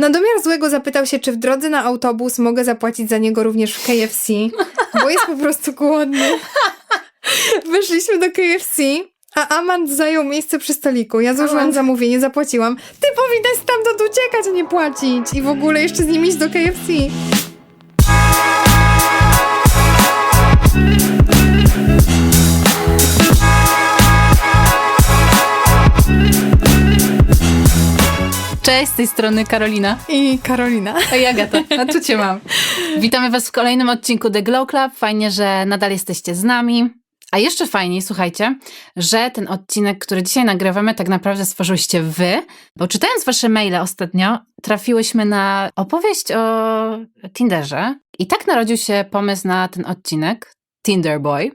Na domiar złego zapytał się, czy w drodze na autobus mogę zapłacić za niego również w KFC, bo jest po prostu głodny. Weszliśmy do KFC, a Amand zajął miejsce przy stoliku. Ja złożyłam Amand. zamówienie, zapłaciłam. Ty powinnaś stamtąd uciekać, a nie płacić. I w ogóle jeszcze z nim iść do KFC. Cześć, z tej strony Karolina. I Karolina. Ej, Agata, a tu cię mam. Witamy Was w kolejnym odcinku The Glow Club. Fajnie, że nadal jesteście z nami. A jeszcze fajniej, słuchajcie, że ten odcinek, który dzisiaj nagrywamy, tak naprawdę stworzyłyście Wy, bo czytając Wasze maile ostatnio, trafiłyśmy na opowieść o Tinderze i tak narodził się pomysł na ten odcinek, Tinder Boy,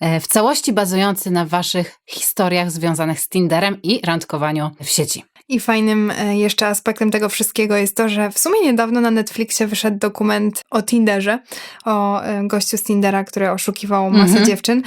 e, w całości bazujący na Waszych historiach związanych z Tinderem i randkowaniu w sieci. I fajnym e, jeszcze aspektem tego wszystkiego jest to, że w sumie niedawno na Netflixie wyszedł dokument o Tinderze, o e, gościu z Tindera, który oszukiwał masę Mhm. dziewczyn.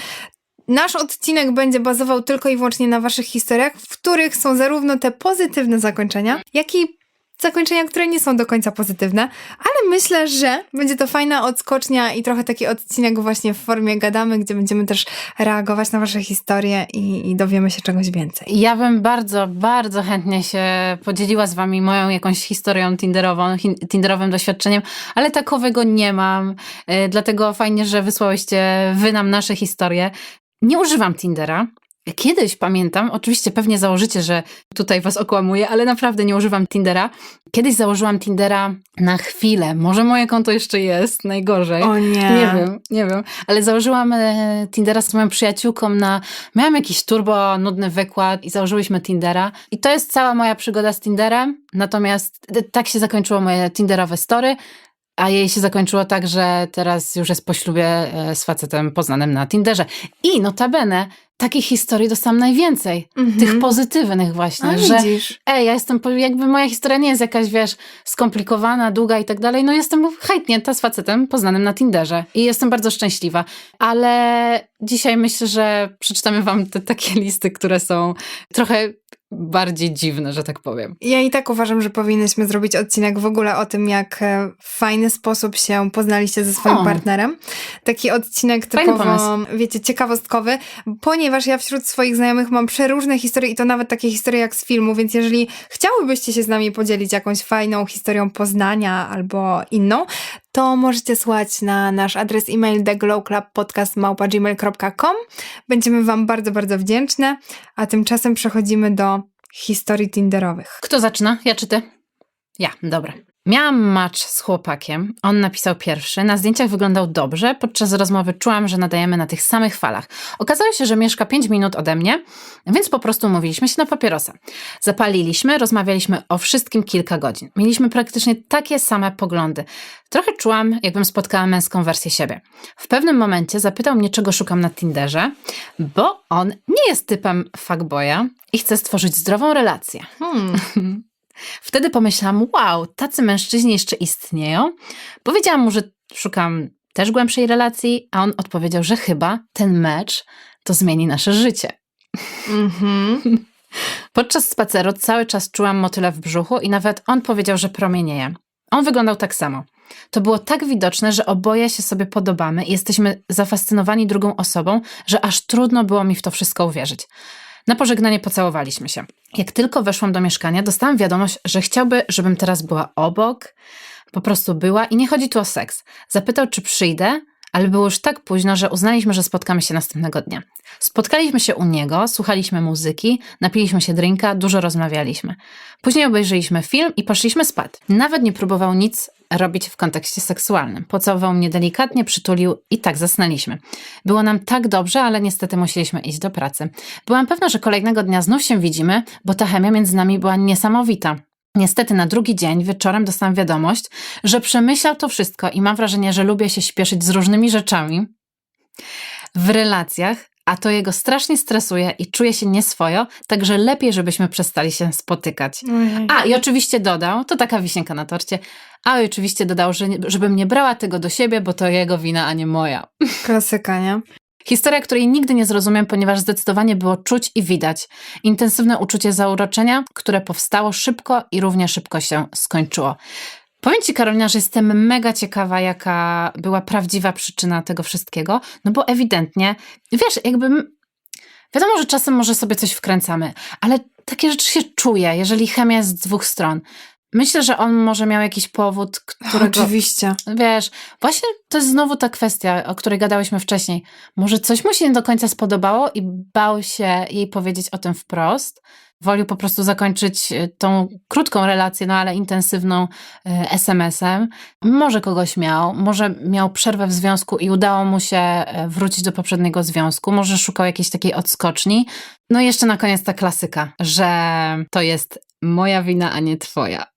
Nasz odcinek będzie bazował tylko i wyłącznie na waszych historiach, w których są zarówno te pozytywne zakończenia, jak i zakończenia, które nie są do końca pozytywne, ale myślę, że będzie to fajna odskocznia i trochę taki odcinek właśnie w formie gadamy, gdzie będziemy też reagować na wasze historie i, i dowiemy się czegoś więcej. Ja bym bardzo, bardzo chętnie się podzieliła z wami moją jakąś historią tinderową, tinderowym doświadczeniem, ale takowego nie mam, y, dlatego fajnie, że wysłałyście wy nam nasze historie. Nie używam Tindera. Kiedyś pamiętam, oczywiście pewnie założycie, że tutaj was okłamuję, ale naprawdę nie używam Tindera. Kiedyś założyłam Tindera na chwilę. Może moje konto jeszcze jest, najgorzej. O nie. Nie wiem, nie wiem, ale założyłam e, Tindera z moją przyjaciółką na. Miałam jakiś turbo nudny wykład i założyłyśmy Tindera. I to jest cała moja przygoda z Tinderem. Natomiast e, tak się zakończyło moje Tinderowe story. A jej się zakończyło tak, że teraz już jest po ślubie e, z facetem poznanym na Tinderze. I notabene takich historii dostałam najwięcej. Mhm. Tych pozytywnych właśnie, A że widzisz. ej, ja jestem, jakby moja historia nie jest jakaś, wiesz, skomplikowana, długa i tak dalej, no jestem hejtnięta z facetem poznanym na Tinderze i jestem bardzo szczęśliwa, ale dzisiaj myślę, że przeczytamy wam te takie listy, które są trochę bardziej dziwne, że tak powiem. Ja i tak uważam, że powinnyśmy zrobić odcinek w ogóle o tym, jak e, w fajny sposób się poznaliście ze swoim O. partnerem. Taki odcinek typowo, wiecie, ciekawostkowy, ponieważ ja wśród swoich znajomych mam przeróżne historie i to nawet takie historie jak z filmu, więc jeżeli chciałybyście się z nami podzielić jakąś fajną historią Poznania albo inną, to możecie słuchać na nasz adres e-mail theglowclubpodcast.gmail.com Będziemy wam bardzo, bardzo wdzięczne, a tymczasem przechodzimy do historii tinderowych. Kto zaczyna? Ja czy ty? Ja, dobra. Miałam match z chłopakiem. On napisał pierwszy. Na zdjęciach wyglądał dobrze. Podczas rozmowy czułam, że nadajemy na tych samych falach. Okazało się, że mieszka 5 minut ode mnie, więc po prostu umówiliśmy się na papierosa. Zapaliliśmy, rozmawialiśmy o wszystkim kilka godzin. Mieliśmy praktycznie takie same poglądy. Trochę czułam, jakbym spotkała męską wersję siebie. W pewnym momencie zapytał mnie, czego szukam na Tinderze, bo on nie jest typem fuckboya i chce stworzyć zdrową relację. Hmm. Wtedy pomyślałam, wow, tacy mężczyźni jeszcze istnieją. Powiedziałam mu, że szukam też głębszej relacji, a on odpowiedział, że chyba ten mecz to zmieni nasze życie. Mhm. Podczas spaceru cały czas czułam motyle w brzuchu i nawet on powiedział, że promienieje. On wyglądał tak samo. To było tak widoczne, że oboje się sobie podobamy i jesteśmy zafascynowani drugą osobą, że aż trudno było mi w to wszystko uwierzyć. Na pożegnanie pocałowaliśmy się. Jak tylko weszłam do mieszkania, dostałam wiadomość, że chciałby, żebym teraz była obok, po prostu była i nie chodzi tu o seks. Zapytał, czy przyjdę, ale było już tak późno, że uznaliśmy, że spotkamy się następnego dnia. Spotkaliśmy się u niego, słuchaliśmy muzyki, napiliśmy się drinka, dużo rozmawialiśmy. Później obejrzeliśmy film i poszliśmy spać. Nawet nie próbował nic robić w kontekście seksualnym. Pocałował mnie delikatnie, przytulił i tak zasnęliśmy. Było nam tak dobrze, ale niestety musieliśmy iść do pracy. Byłam pewna, że kolejnego dnia znów się widzimy, bo ta chemia między nami była niesamowita. Niestety na drugi dzień wieczorem dostałam wiadomość, że przemyślał to wszystko i mam wrażenie, że lubię się śpieszyć z różnymi rzeczami w relacjach, a to jego strasznie stresuje i czuje się nieswojo, także lepiej, żebyśmy przestali się spotykać. A, i oczywiście dodał, to taka wisienka na torcie, a oczywiście dodał, że nie, żebym nie brała tego do siebie, bo to jego wina, a nie moja. Klasyka, nie? Historia, której nigdy nie zrozumiem, ponieważ zdecydowanie było czuć i widać. Intensywne uczucie zauroczenia, które powstało szybko i równie szybko się skończyło. Powiem Ci, Karolina, że jestem mega ciekawa, jaka była prawdziwa przyczyna tego wszystkiego, no bo ewidentnie, wiesz, jakby wiadomo, że czasem może sobie coś wkręcamy, ale takie rzeczy się czuje, jeżeli chemia jest z dwóch stron. Myślę, że on może miał jakiś powód, którego... Oczywiście. Wiesz, właśnie to jest znowu ta kwestia, o której gadałyśmy wcześniej. Może coś mu się nie do końca spodobało i bał się jej powiedzieć o tym wprost. Wolił po prostu zakończyć e, tą krótką relację, no ale intensywną e, SMS-em. Może kogoś miał, może miał przerwę w związku i udało mu się e, wrócić do poprzedniego związku, może szukał jakiejś takiej odskoczni. No i jeszcze na koniec ta klasyka, że to jest moja wina, a nie twoja.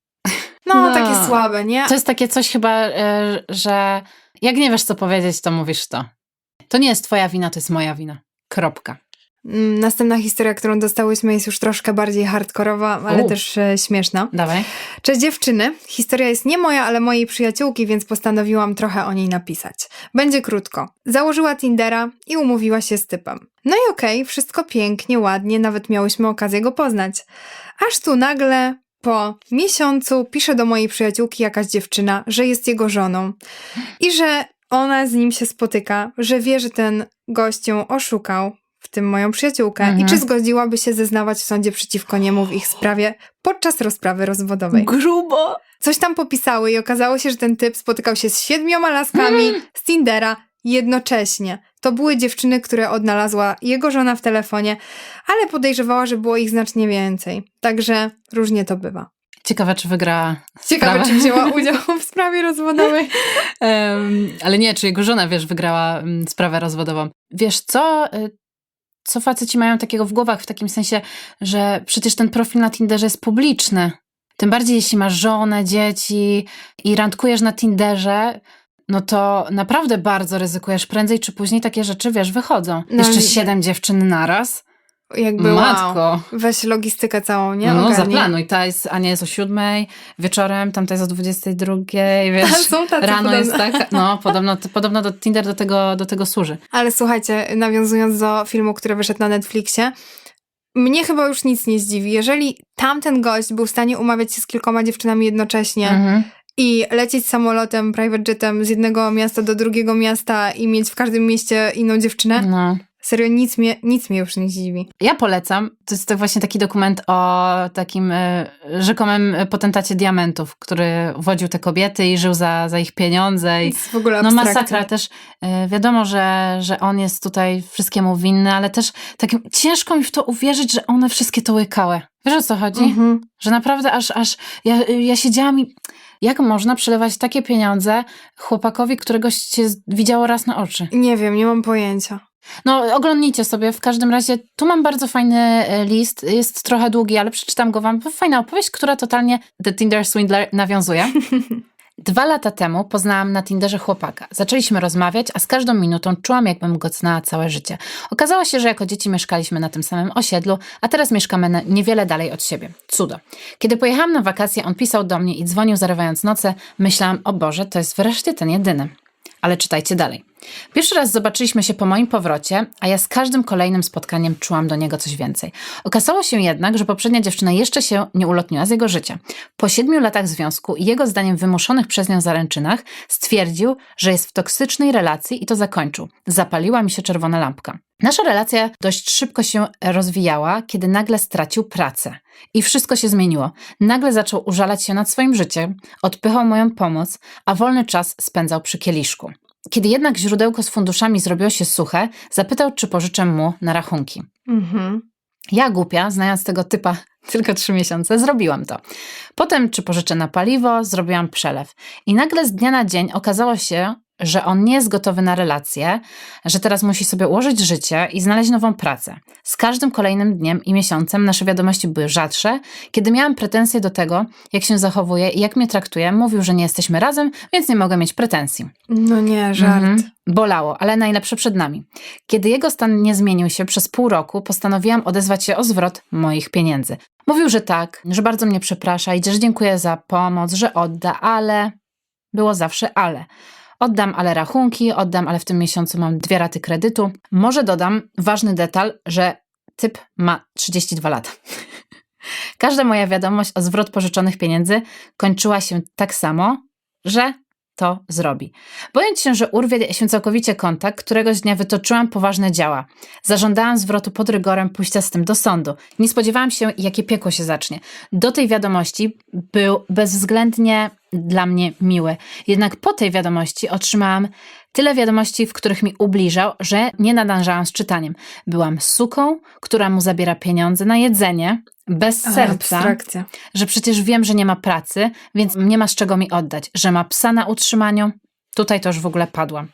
No, No. takie słabe, nie? To jest takie coś chyba, e, że jak nie wiesz, co powiedzieć, to mówisz to. To nie jest twoja wina, to jest moja wina. Kropka. Mm, Następna historia, którą dostałyśmy, jest już troszkę bardziej hardkorowa, ale U. też e, śmieszna. Dawaj. Cześć dziewczyny. Historia jest nie moja, ale mojej przyjaciółki, więc postanowiłam trochę o niej napisać. Będzie krótko. Założyła Tindera i umówiła się z typem. No i okej, wszystko pięknie, ładnie, nawet miałyśmy okazję go poznać. Aż tu nagle, po miesiącu, pisze do mojej przyjaciółki jakaś dziewczyna, że jest jego żoną i że ona z nim się spotyka, że wie, że ten gość ją oszukał, w tym moją przyjaciółkę, Mhm. i czy zgodziłaby się zeznawać w sądzie przeciwko niemu w ich sprawie podczas rozprawy rozwodowej. Grubo. Coś tam popisały i okazało się, że ten typ spotykał się z siedmioma laskami z Tindera jednocześnie. To były dziewczyny, które odnalazła jego żona w telefonie, ale podejrzewała, że było ich znacznie więcej. Także różnie to bywa. Ciekawe, czy wygra. Ciekawe, sprawę. czy wzięła udział w sprawie rozwodowej. Em, ale nie, czy jego żona, wiesz, wygrała mm, sprawę rozwodową. Wiesz co? y, Co faceci mają takiego w głowach, w takim sensie, że przecież ten profil na Tinderze jest publiczny. Tym bardziej, jeśli masz żonę, dzieci i randkujesz na Tinderze, no to naprawdę bardzo ryzykujesz. Prędzej czy później takie rzeczy, wiesz, wychodzą. No, Jeszcze siedem dziewczyn naraz. Jakby wow. Matko. Weź logistykę całą, nie? No, Ogarnij. zaplanuj. Ta jest, Ania jest o siódmej wieczorem, tamta jest o dwudziestej drugiej, wiesz. Są tacy Rano jest tak, no podobno, podobno do Tinder do tego, do tego służy. Ale słuchajcie, nawiązując do filmu, który wyszedł na Netflixie, mnie chyba już nic nie zdziwi. Jeżeli tamten gość był w stanie umawiać się z kilkoma dziewczynami jednocześnie Mhm. I lecieć samolotem, private jetem z jednego miasta do drugiego miasta i mieć w każdym mieście inną dziewczynę, No. Serio nic mnie, nic mnie już nie zdziwi. Ja polecam. To jest to właśnie taki dokument o takim e, rzekomym potentacie diamentów, który wodził te kobiety i żył za, za ich pieniądze. I, Jest w ogóle no abstrakcja. masakra też. e, Wiadomo, że, że on jest tutaj wszystkiemu winny, ale też takim ciężko mi w to uwierzyć, że one wszystkie to łykały. Wiesz o co chodzi? Mhm. Że naprawdę aż, aż ja, ja siedziałam i jak można przelewać takie pieniądze chłopakowi, którego cię widziało raz na oczy? Nie wiem, nie mam pojęcia. No, oglądnijcie sobie. W każdym razie, tu mam bardzo fajny e, list. Jest trochę długi, ale przeczytam go wam. Fajna opowieść, która totalnie The Tinder Swindler nawiązuje. Dwa lata temu poznałam na Tinderze chłopaka. Zaczęliśmy rozmawiać, a z każdą minutą czułam, jakbym go znała całe życie. Okazało się, że jako dzieci mieszkaliśmy na tym samym osiedlu, a teraz mieszkamy niewiele dalej od siebie. Cudo. Kiedy pojechałam na wakacje, on pisał do mnie i dzwonił zarywając noce. Myślałam, o Boże, to jest wreszcie ten jedyny. Ale czytajcie dalej. Pierwszy raz zobaczyliśmy się po moim powrocie, a ja z każdym kolejnym spotkaniem czułam do niego coś więcej. Okazało się jednak, że poprzednia dziewczyna jeszcze się nie ulotniła z jego życia. Po siedmiu latach związku i jego zdaniem wymuszonych przez nią zaręczynach stwierdził, że jest w toksycznej relacji i to zakończył. Zapaliła mi się czerwona lampka. Nasza relacja dość szybko się rozwijała, kiedy nagle stracił pracę. I wszystko się zmieniło. Nagle zaczął użalać się nad swoim życiem, odpychał moją pomoc, a wolny czas spędzał przy kieliszku. Kiedy jednak źródełko z funduszami zrobiło się suche, zapytał, czy pożyczę mu na rachunki. Mhm. Ja głupia, znając tego typa tylko trzy miesiące, zrobiłam to. Potem, czy pożyczę na paliwo, zrobiłam przelew. I nagle z dnia na dzień okazało się, że on nie jest gotowy na relacje, że teraz musi sobie ułożyć życie i znaleźć nową pracę. Z każdym kolejnym dniem i miesiącem nasze wiadomości były rzadsze. Kiedy miałam pretensje do tego, jak się zachowuje i jak mnie traktuje, mówił, że nie jesteśmy razem, więc nie mogę mieć pretensji. No nie, żart. Mhm. Bolało, ale najlepsze przed nami. Kiedy jego stan nie zmienił się przez pół roku, postanowiłam odezwać się o zwrot moich pieniędzy. Mówił, że tak, że bardzo mnie przeprasza i że dziękuję za pomoc, że odda, ale było zawsze ale. Oddam, ale rachunki, oddam, ale w tym miesiącu mam dwie raty kredytu. Może dodam ważny detal, że typ ma 32 lata. Każda moja wiadomość o zwrot pożyczonych pieniędzy kończyła się tak samo, że to zrobi. Bojąc się, że urwie się całkowicie kontakt, któregoś dnia wytoczyłam poważne działa. Zażądałam zwrotu pod rygorem pójścia z tym do sądu. Nie spodziewałam się, jakie piekło się zacznie. Do tej wiadomości był bezwzględnie dla mnie miły. Jednak po tej wiadomości otrzymałam tyle wiadomości, w których mi ubliżał, że nie nadążałam z czytaniem. Byłam suką, która mu zabiera pieniądze na jedzenie, bez Ale serca abstrakcja. że przecież wiem, że nie ma pracy, więc nie ma z czego mi oddać, że ma psa na utrzymaniu. Tutaj to już w ogóle padłam.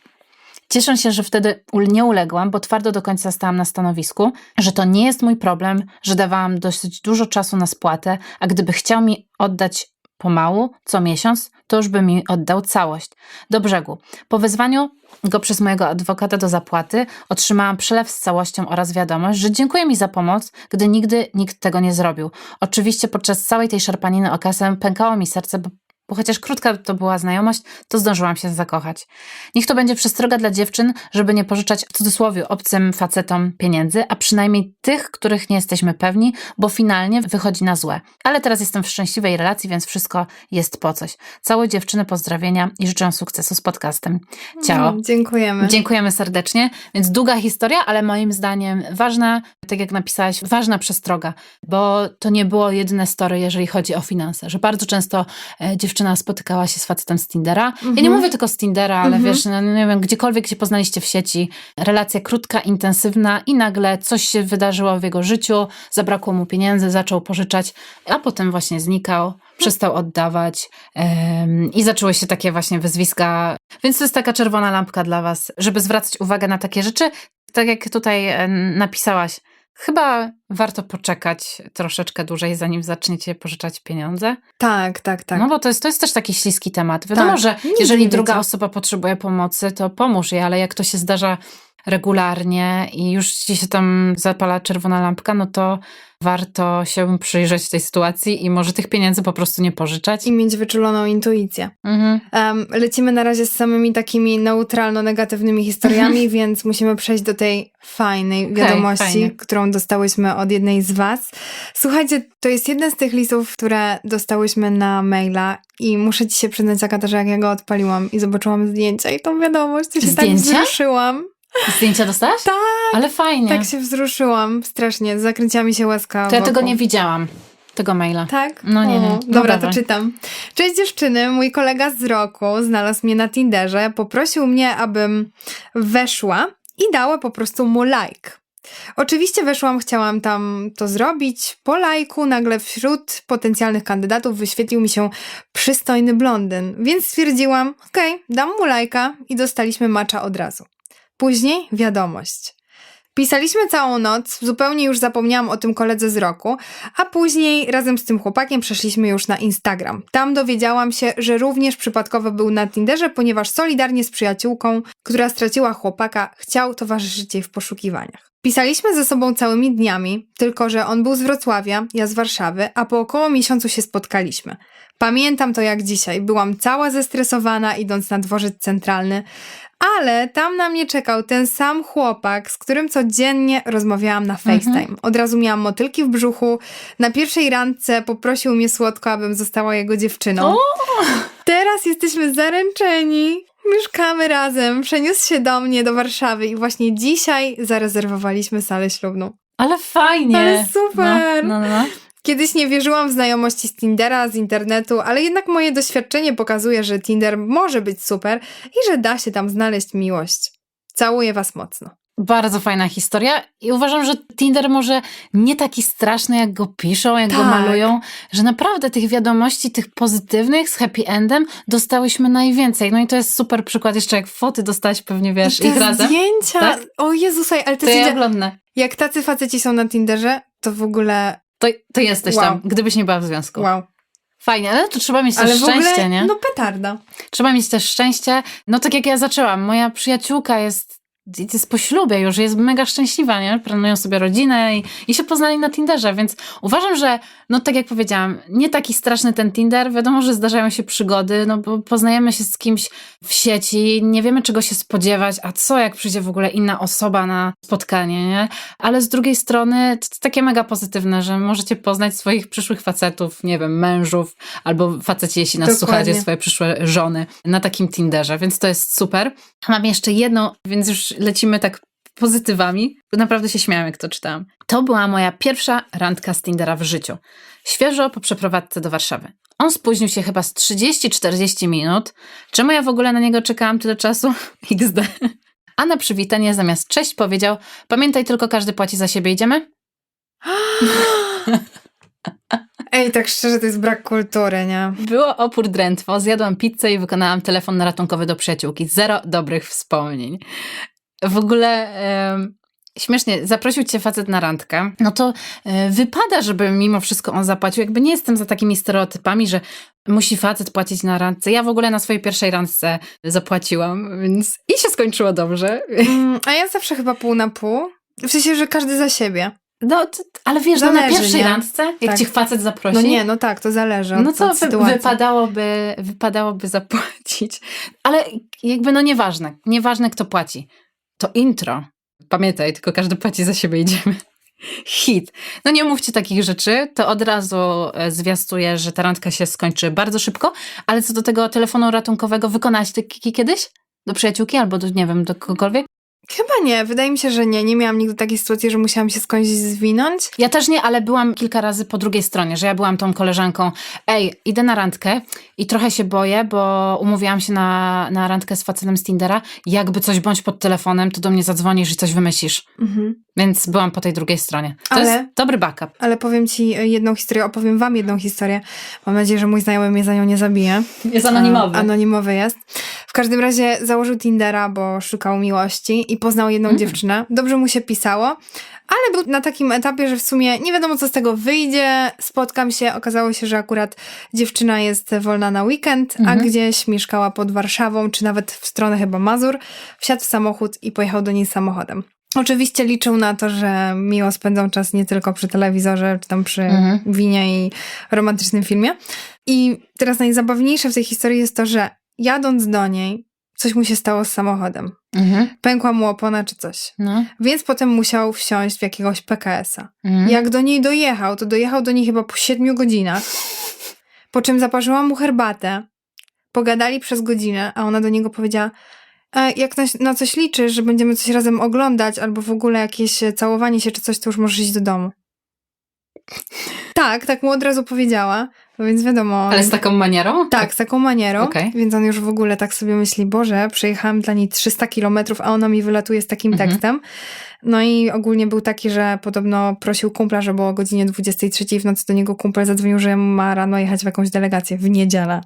Cieszę się, że wtedy nie uległam, bo twardo do końca stałam na stanowisku, że to nie jest mój problem, że dawałam dosyć dużo czasu na spłatę, a gdyby chciał mi oddać pomału, co miesiąc, to już by mi oddał całość. Do brzegu. Po wezwaniu go przez mojego adwokata do zapłaty otrzymałam przelew z całością oraz wiadomość, że dziękuję mi za pomoc, gdy nigdy nikt tego nie zrobił. Oczywiście podczas całej tej szarpaniny o kasę pękało mi serce, bo, bo chociaż krótka to była znajomość, to zdążyłam się zakochać. Niech to będzie przestroga dla dziewczyn, żeby nie pożyczać w cudzysłowie obcym facetom pieniędzy, a przynajmniej tych, których nie jesteśmy pewni, bo finalnie wychodzi na złe. Ale teraz jestem w szczęśliwej relacji, więc wszystko jest po coś. Całe dziewczyny pozdrowienia i życzę sukcesu z podcastem. Ciao. Mm, Dziękujemy. Dziękujemy serdecznie. Więc długa historia, ale moim zdaniem ważna, tak jak napisałaś, ważna przestroga, bo to nie było jedyne story, jeżeli chodzi o finanse, że bardzo często e, dziewczyna spotykała się z facetem z Tindera. Ja nie Mhm. mówię tylko z Tindera, ale Mhm. wiesz, no, nie wiem, gdziekolwiek się poznaliście w sieci, relacja krótka, intensywna i nagle coś się wydarzyło w jego życiu, zabrakło mu pieniędzy, zaczął pożyczać, a potem właśnie znikał. Przestał oddawać em, i zaczęły się takie właśnie wyzwiska więc to jest taka czerwona lampka dla Was, żeby zwracać uwagę na takie rzeczy. Tak jak tutaj napisałaś, chyba warto poczekać troszeczkę dłużej, zanim zaczniecie pożyczać pieniądze. Tak, tak, tak. No bo to jest, to jest też taki śliski temat. Wiadomo, Tak, że jeżeli druga osoba potrzebuje pomocy, to pomóż jej, ale jak to się zdarza regularnie i już ci się tam zapala czerwona lampka, no to warto się przyjrzeć tej sytuacji i może tych pieniędzy po prostu nie pożyczać. I mieć wyczuloną intuicję. Mhm. Em, lecimy na razie z samymi takimi neutralno-negatywnymi historiami, więc musimy przejść do tej fajnej wiadomości, fajnie. którą dostałyśmy od jednej z Was. Słuchajcie, to jest jeden z tych listów, które dostałyśmy na maila i muszę Ci się przyznać, Agata, że jak ja go odpaliłam i zobaczyłam zdjęcia i tą wiadomość, to się Zdjęcia? tak wzruszyłam. Zdjęcia dostałaś? Tak. Ale fajnie. Tak się wzruszyłam strasznie, zakręciła mi się łezka To ja wokół. tego nie widziałam, tego maila. Tak? No nie, nie. O, No Dobra, to czytam. Cześć dziewczyny, mój kolega z roku znalazł mnie na Tinderze, poprosił mnie, abym weszła i dała po prostu mu like. Oczywiście weszłam, chciałam tam to zrobić. Po lajku nagle wśród potencjalnych kandydatów wyświetlił mi się przystojny blondyn, więc stwierdziłam, okej, dam mu lajka i dostaliśmy macza od razu. Później wiadomość. Pisaliśmy całą noc, zupełnie już zapomniałam o tym koledze z roku, a później razem z tym chłopakiem przeszliśmy już na Instagram. Tam dowiedziałam się, że również przypadkowo był na Tinderze, ponieważ solidarnie z przyjaciółką, która straciła chłopaka, chciał towarzyszyć jej w poszukiwaniach. Pisaliśmy ze sobą całymi dniami, tylko że on był z Wrocławia, ja z Warszawy, a po około miesiącu się spotkaliśmy. Pamiętam to jak dzisiaj. Byłam cała zestresowana, idąc na dworzec centralny, ale tam na mnie czekał ten sam chłopak, z którym codziennie rozmawiałam na FaceTime. Od razu miałam motylki w brzuchu. Na pierwszej randce poprosił mnie słodko, abym została jego dziewczyną. O! Teraz jesteśmy zaręczeni. Mieszkamy razem. Przeniósł się do mnie, do Warszawy i właśnie dzisiaj zarezerwowaliśmy salę ślubną. Ale fajnie. Ale super. No, no, no. Kiedyś nie wierzyłam w znajomości z Tindera, z internetu, ale jednak moje doświadczenie pokazuje, że Tinder może być super i że da się tam znaleźć miłość. Całuję was mocno. Bardzo fajna historia i uważam, że Tinder może nie taki straszny, jak go piszą, jak go Tak. malują, że naprawdę tych wiadomości, tych pozytywnych z happy endem dostałyśmy najwięcej. No i to jest super przykład, jeszcze jak foty dostałaś pewnie, wiesz, I te ich razem. zdjęcia! Tak? O Jezus, ale To te zdjęcia... ja oglądnę. Jak tacy faceci są na Tinderze, to w ogóle To, to jesteś Wow. tam, gdybyś nie była w związku. wow. Fajnie, ale to trzeba mieć Ale też w ogóle, szczęście, nie? no petarda. Trzeba mieć też szczęście. No tak jak ja zaczęłam, moja przyjaciółka jest jest po ślubie już, jest mega szczęśliwa, nie? Planują sobie rodzinę i, i się poznali na Tinderze, więc uważam, że, no tak jak powiedziałam, nie taki straszny ten Tinder, wiadomo, że zdarzają się przygody, no bo poznajemy się z kimś w sieci, nie wiemy czego się spodziewać, a co jak przyjdzie w ogóle inna osoba na spotkanie, nie? Ale z drugiej strony to, to takie mega pozytywne, że możecie poznać swoich przyszłych facetów, nie wiem, mężów, albo faceci, jeśli nas Dokładnie. słuchacie, swoje przyszłe żony na takim Tinderze, więc to jest super. Mam jeszcze jedną, więc już lecimy tak pozytywami. Naprawdę się śmiałam, jak to czytałam. To była moja pierwsza randka z Tindera w życiu. Świeżo po przeprowadzce do Warszawy. On spóźnił się chyba z 30-40 minut. Czemu ja w ogóle na niego czekałam tyle czasu? XD. A na przywitanie zamiast cześć powiedział: Pamiętaj tylko, każdy płaci za siebie, idziemy? Ej, tak szczerze, to jest brak kultury, nie? Było opór drętwo, zjadłam pizzę i wykonałam telefon ratunkowy do przyjaciółki. Zero dobrych wspomnień. W ogóle śmiesznie, zaprosił cię facet na randkę, no to e, wypada, żeby mimo wszystko on zapłacił. Jakby nie jestem za takimi stereotypami, że musi facet płacić na randce. Ja w ogóle na swojej pierwszej randce zapłaciłam, więc i się skończyło dobrze. Mm, a ja zawsze chyba pół na pół. W sensie, że każdy za siebie. No, to, ale wiesz, no, na Zależy, pierwszej nie? randce, jak Tak. cię facet zaprosi, No nie, no tak, to zależy od, No to od wy, wypadałoby, wypadałoby zapłacić. Ale jakby no nieważne. Nieważne kto płaci. To intro. Pamiętaj, tylko każdy płaci za siebie, idziemy. Hit. No nie mówcie takich rzeczy, to od razu e, zwiastuje, że ta randka się skończy bardzo szybko, ale co do tego telefonu ratunkowego, wykonałaś ty Kiki kiedyś? Do przyjaciółki albo do, nie wiem, do kogokolwiek? Chyba nie, wydaje mi się, że nie. Nie miałam nigdy takiej sytuacji, że musiałam się skądś zwinąć. Ja też nie, ale byłam kilka razy po drugiej stronie, że ja byłam tą koleżanką, ej, idę na randkę i trochę się boję, bo umówiłam się na, na randkę z facetem z Tindera, jakby coś bądź pod telefonem, to do mnie zadzwonisz i coś wymyślisz. Mhm. Więc byłam po tej drugiej stronie. To Ale- jest dobry backup. Ale powiem ci jedną historię, opowiem wam jedną historię. Mam nadzieję, że mój znajomy mnie za nią nie zabije. Jest A, anonimowy jest. W każdym razie założył Tindera, bo szukał miłości i poznał jedną Mm. dziewczynę. Dobrze mu się pisało, ale był na takim etapie, że w sumie nie wiadomo, co z tego wyjdzie. Spotkam się, okazało się, że akurat dziewczyna jest wolna na weekend, a Mhm. gdzieś mieszkała pod Warszawą, czy nawet w stronę chyba Mazur. Wsiadł w samochód i pojechał do niej samochodem. Oczywiście liczył na to, że miło spędzą czas nie tylko przy telewizorze, czy tam przy Mhm. winie i romantycznym filmie. I teraz najzabawniejsze w tej historii jest to, że jadąc do niej, coś mu się stało z samochodem. Mhm. Pękła mu opona czy coś. No. Więc potem musiał wsiąść w jakiegoś PKS-a. Mhm. Jak do niej dojechał, to dojechał do niej chyba po siedmiu godzinach. Po czym zaparzyła mu herbatę. Pogadali przez godzinę, a ona do niego powiedziała: e, Jak na, na coś liczysz, że będziemy coś razem oglądać, albo w ogóle jakieś e, całowanie się czy coś, to już możesz iść do domu. Tak, tak mu od razu powiedziała, więc wiadomo. Ale z taką manierą? Tak, z taką manierą. Okej. Więc on już w ogóle tak sobie myśli, Boże, przejechałam dla niej 300 kilometrów, a ona mi wylatuje z takim Mhm. tekstem. No i ogólnie był taki, że podobno prosił kumpla, żeby o godzinie 23 w nocy do niego kumpel zadzwonił, że ma rano jechać w jakąś delegację w niedzielę.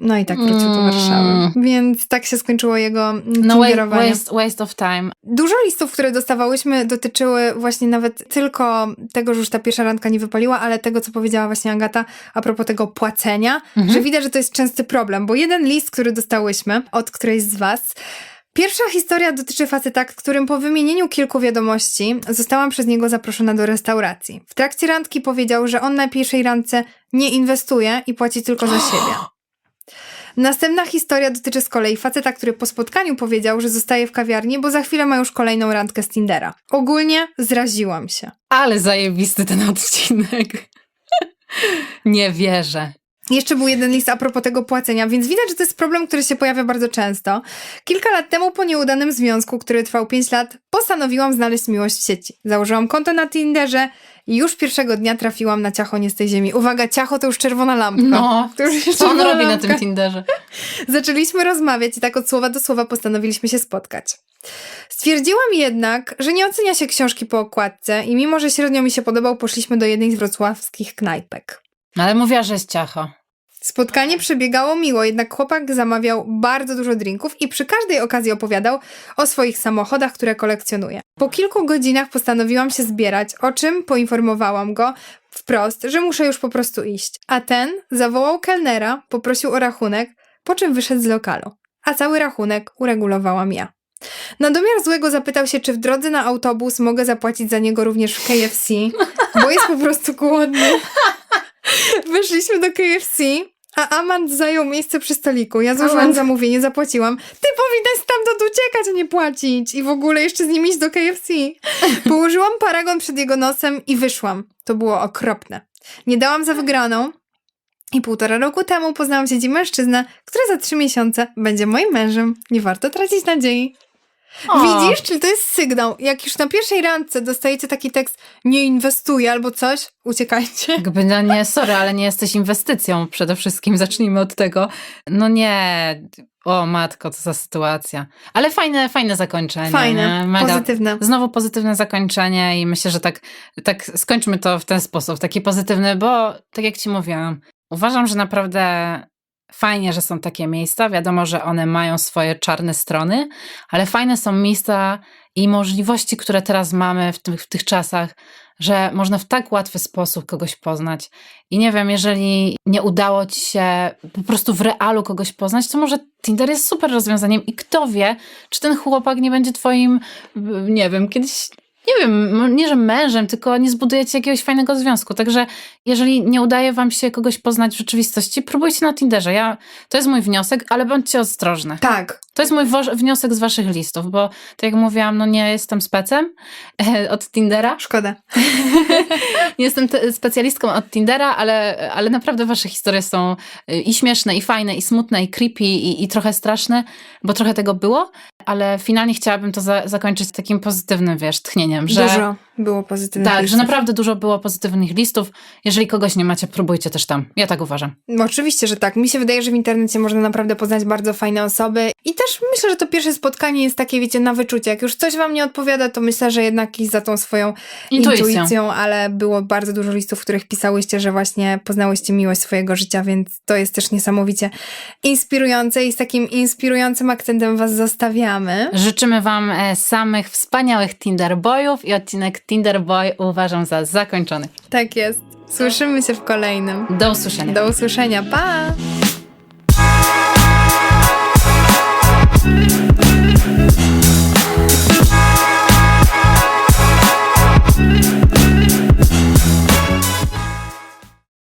No i tak wrócił do Mm. Warszawy. Więc tak się skończyło jego No no, wa- waste, waste of time. Dużo listów, które dostawałyśmy, dotyczyły właśnie nawet tylko tego, że już ta pierwsza randka nie wypaliła, ale tego, co powiedziała właśnie Agata a propos tego płacenia, Mhm. że widać, że to jest częsty problem, bo jeden list, który dostałyśmy od którejś z was, Pierwsza historia dotyczy faceta, którym po wymienieniu kilku wiadomości zostałam przez niego zaproszona do restauracji. W trakcie randki powiedział, że on na pierwszej randce nie inwestuje i płaci tylko za siebie. Następna historia dotyczy z kolei faceta, który po spotkaniu powiedział, że zostaje w kawiarni, bo za chwilę ma już kolejną randkę z Tindera. Ogólnie zraziłam się. Ale zajebisty ten odcinek. Nie wierzę. Jeszcze był jeden list a propos tego płacenia, więc widać, że to jest problem, który się pojawia bardzo często. Kilka lat temu, po nieudanym związku, który trwał 5 lat, postanowiłam znaleźć miłość w sieci. Założyłam konto na Tinderze i już pierwszego dnia trafiłam na ciacho nie z tej ziemi. Uwaga, ciacho to już czerwona lampka. No, to już co on robi na lampka. tym Tinderze? Zaczęliśmy rozmawiać i tak od słowa do słowa postanowiliśmy się spotkać. Stwierdziłam jednak, że nie ocenia się książki po okładce i mimo, że średnio mi się podobał, poszliśmy do jednej z wrocławskich knajpek. Ale mówiła, że jest ciacho. Spotkanie przebiegało miło, jednak chłopak zamawiał bardzo dużo drinków i przy każdej okazji opowiadał o swoich samochodach, które kolekcjonuje. Po kilku godzinach postanowiłam się zbierać, o czym poinformowałam go wprost, że muszę już po prostu iść. A ten zawołał kelnera, poprosił o rachunek, po czym wyszedł z lokalu. A cały rachunek uregulowałam ja. Na domiar złego zapytał się, czy w drodze na autobus mogę zapłacić za niego również w KFC, bo jest po prostu głodny. Weszliśmy do KFC, a Amand zajął miejsce przy stoliku. Ja złożyłam Amand. zamówienie, zapłaciłam. Ty powinnaś stamtąd uciekać, a nie płacić. I w ogóle jeszcze z nim iść do KFC. Położyłam paragon przed jego nosem i wyszłam. To było okropne. Nie dałam za wygraną. I półtora roku temu poznałam w sieci mężczyznę, który za trzy miesiące będzie moim mężem. Nie warto tracić nadziei. O. Widzisz, czyli to jest sygnał. Jak już na pierwszej randce dostajecie taki tekst nie inwestuję albo coś, uciekajcie. Jakby, no nie, sorry, ale nie jesteś inwestycją przede wszystkim, zacznijmy od tego. No nie, o matko, co za sytuacja. Ale fajne, fajne zakończenie. Fajne, pozytywne. Znowu pozytywne zakończenie i myślę, że tak, tak skończmy to w ten sposób, taki pozytywny, bo tak jak ci mówiłam, uważam, że naprawdę fajnie, że są takie miejsca. Wiadomo, że one mają swoje czarne strony, ale fajne są miejsca i możliwości, które teraz mamy w tych, w tych czasach, że można w tak łatwy sposób kogoś poznać. I nie wiem, jeżeli nie udało ci się po prostu w realu kogoś poznać, to może Tinder jest super rozwiązaniem i kto wie, czy ten chłopak nie będzie twoim, nie wiem, kiedyś, nie wiem, nie że mężem, tylko nie zbudujecie jakiegoś fajnego związku. Także jeżeli nie udaje wam się kogoś poznać w rzeczywistości, próbujcie na Tinderze. Ja, to jest mój wniosek, ale bądźcie ostrożne. Tak. To jest mój wniosek z waszych listów, bo tak jak mówiłam, no nie jestem specem od Tindera. Szkoda. Nie jestem te- specjalistką od Tindera, ale, ale naprawdę wasze historie są y, i śmieszne, i fajne, i smutne, i creepy, i, i trochę straszne, bo trochę tego było, ale finalnie chciałabym to za- zakończyć takim pozytywnym, wiesz, tchnieniem, że... Dużo było pozytywnych Tak, że listów. naprawdę dużo było pozytywnych listów. Jeżeli kogoś nie macie, próbujcie też tam. Ja tak uważam. No, Oczywiście, że tak. Mi się wydaje, że w internecie można naprawdę poznać bardzo fajne osoby. I też myślę, że to pierwsze spotkanie jest takie, wiecie, na wyczucie. Jak już coś wam nie odpowiada, to myślę, że jednak iść za tą swoją Intuicją. intuicją, ale było bardzo dużo listów, w których pisałyście, że właśnie poznałyście miłość swojego życia, więc to jest też niesamowicie inspirujące i z takim inspirującym akcentem was Życzymy wam e, samych wspaniałych Tinder Boyów i odcinek Tinder Boy uważam za zakończony. Tak jest. Słyszymy się w kolejnym. Do usłyszenia. Do usłyszenia. Pa!